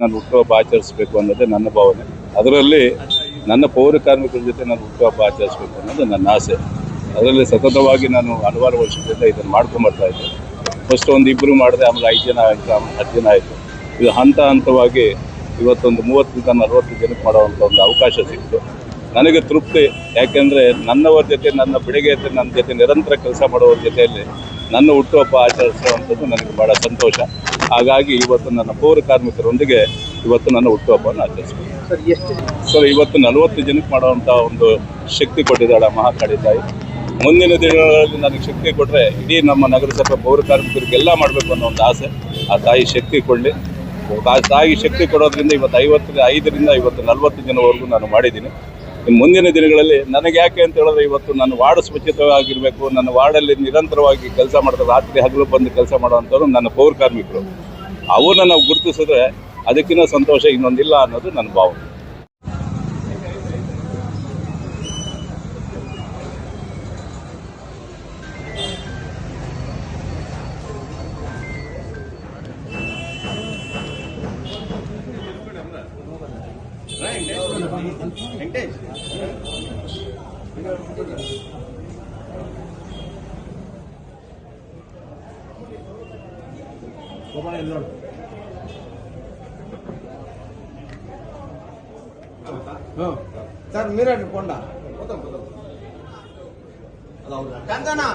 ನಾನು ಹುಟ್ಟುಹಬ್ಬ ಆಚರಿಸಬೇಕು ಅನ್ನೋದೇ ನನ್ನ ಭಾವನೆ. ಅದರಲ್ಲಿ ನನ್ನ ಪೌರ ಕಾರ್ಮಿಕರ ಜೊತೆ ನಾನು ಹುಟ್ಟುಹಬ್ಬ ಆಚರಿಸಬೇಕು ಅನ್ನೋದು ನನ್ನ ಆಸೆ. ಅದರಲ್ಲಿ ಸತತವಾಗಿ ನಾನು ಹಲವಾರು ವರ್ಷದಿಂದ ಇದನ್ನು ಮಾಡ್ಕೊಂಬರ್ತಾ ಇದ್ದೆ. ಫಸ್ಟ್ ಒಂದು ಇಬ್ಬರು ಮಾಡಿದೆ, ಆಮೇಲೆ ಐದು ಜನ ಆಯಿತು, ಆಮೇಲೆ ಹತ್ತು ಜನ ಆಯಿತು. ಇದು ಹಂತ ಹಂತವಾಗಿ ಇವತ್ತೊಂದು ಮೂವತ್ತರಿಂದ ನಲವತ್ತು ಜನಕ್ಕೆ ಮಾಡುವಂಥ ಒಂದು ಅವಕಾಶ ಸಿಕ್ತು ನನಗೆ ತೃಪ್ತಿ, ಯಾಕೆಂದರೆ ನನ್ನವರ ಜೊತೆ, ನನ್ನ ಬೆಳಿಗ್ಗೆ ನನ್ನ ಜೊತೆ ನಿರಂತರ ಕೆಲಸ ಮಾಡೋವ್ರ ಜೊತೆಯಲ್ಲಿ ನನ್ನ ಹುಟ್ಟುಹಬ್ಬ ಆಚರಿಸುವಂಥದ್ದು ನನಗೆ ಭಾಳ ಸಂತೋಷ. ಹಾಗಾಗಿ ಇವತ್ತು ನನ್ನ ಪೌರ ಕಾರ್ಮಿಕರೊಂದಿಗೆ ಇವತ್ತು ನನ್ನ ಹುಟ್ಟುಹಬ್ಬವನ್ನು ಆಚರಿಸ್ತೀನಿ ಸರ್ ಇವತ್ತು ನಲವತ್ತು ಜನಕ್ಕೆ ಮಾಡುವಂಥ ಒಂದು ಶಕ್ತಿ ಕೊಟ್ಟಿದ್ದಾಳೆ ಮಹಾಕಾಳಿ ತಾಯಿ. ಮುಂದಿನ ದಿನಗಳಲ್ಲಿ ನನಗೆ ಶಕ್ತಿ ಕೊಟ್ಟರೆ ಇಡೀ ನಮ್ಮ ನಗರಸಭೆ ಪೌರ ಕಾರ್ಮಿಕರಿಗೆಲ್ಲ ಮಾಡಬೇಕು ಅನ್ನೋ ಒಂದು ಆಸೆ. ಆ ತಾಯಿ ಶಕ್ತಿ ಕೊಡಲಿ. ಆ ತಾಯಿ ಶಕ್ತಿ ಕೊಡೋದ್ರಿಂದ ಇವತ್ತು ಐವತ್ತು ಐದರಿಂದ ಇವತ್ತು ನಲವತ್ತು ಜನವರೆಗೂ ನಾನು ಮಾಡಿದ್ದೀನಿ. ಇನ್ನು ಮುಂದಿನ ದಿನಗಳಲ್ಲಿ ನನಗೆ ಯಾಕೆ ಅಂತ ಹೇಳಿದ್ರೆ ಇವತ್ತು ನನ್ನ ವಾರ್ಡ್ ಸ್ವಚ್ಛತೆಯಾಗಿರಬೇಕು ನನ್ನ ವಾರ್ಡಲ್ಲಿ ನಿರಂತರವಾಗಿ ಕೆಲಸ ಮಾಡ್ತಾರೆ ರಾತ್ರಿ ಹಗಲು ಬಂದು ಕೆಲಸ ಮಾಡುವಂಥವ್ರು ನನ್ನ ಪೌರ ಕಾರ್ಮಿಕರು. ಅವ್ರನ್ನ ನಾವು ಗುರುತಿಸಿದ್ರೆ ಅದಕ್ಕಿಂತ ಸಂತೋಷ ಇನ್ನೊಂದಿಲ್ಲ ಅನ್ನೋದು ನನ್ನ ಭಾವನೆ. ಸರ್ మీరే కొండ కందనా